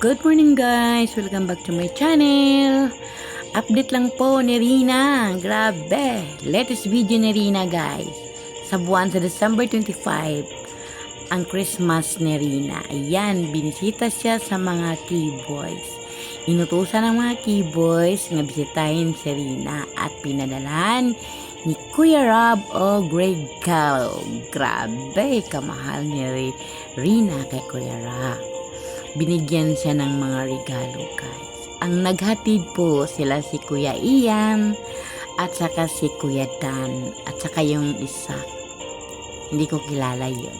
Good morning guys! Welcome back to my channel! Update lang po ni Rina. Grabe! Latest video ni Rina guys. Sa buwan sa December 25, ang Christmas ni Rina. Ayan, binisita siya sa mga keyboys. Inutusan ng mga keyboys na bisitahin si Rina at pinadalahan ni Kuya Rob o Greg Cal. Grabe, kamahal ni Ri- Rina kay Kuya Rob binigyan siya ng mga regalo guys. Ang naghatid po sila si Kuya Ian at saka si Kuya Dan at saka yung isa. Hindi ko kilala yun.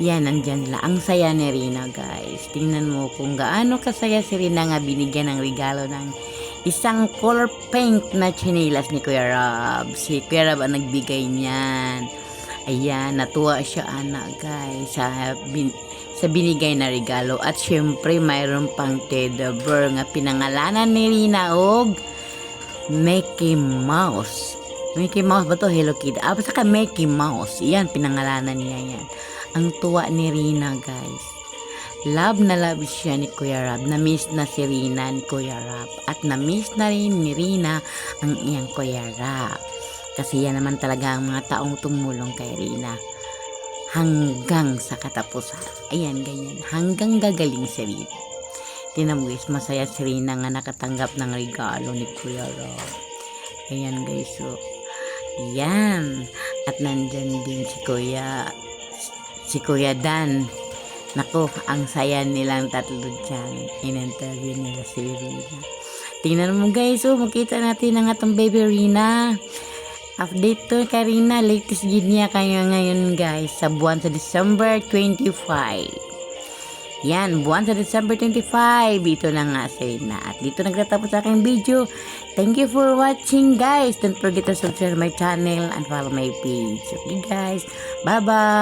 Yan, nandyan lang. Ang saya ni Rina guys. Tingnan mo kung gaano kasaya si Rina nga binigyan ng regalo ng isang color pink na chinelas ni Kuya Rob. Si Kuya Rob ang nagbigay niyan. Ayan, natuwa siya anak guys sa, bin, sa binigay na regalo. At syempre, mayroon pang teddy bear nga pinangalanan ni Rina og Mickey Mouse. Mickey Mouse ba to? Hello Kitty. Ah, basta ka Mickey Mouse. Yan, pinangalanan niya yan. Ang tuwa ni Rina guys. Love na love siya ni Kuya Rab. Na-miss na si Rina ni Kuya Rab. At na-miss na rin ni Rina ang iyang Kuya Rab. Kasi yan naman talaga ang mga taong tumulong kay Rina. Hanggang sa katapusan. Ayan, ganyan. Hanggang gagaling si Rina. Tinan guys, masaya si Rina nga nakatanggap ng regalo ni Kuya Rob. Ayan guys, so. Yan. At nandyan din si Kuya, si Kuya Dan. Nako, ang saya nilang tatlo dyan. In-interview nila si Rina. Tingnan mo guys, oh, makita natin ang atong baby Rina. Update to kay Rina. Latest gid niya kayo ngayon guys sa buwan sa December 25. Yan, buwan sa December 25. Ito na nga si Rina. At dito nagtatapos sa aking video. Thank you for watching guys. Don't forget to subscribe my channel and follow my page. Okay guys, bye-bye.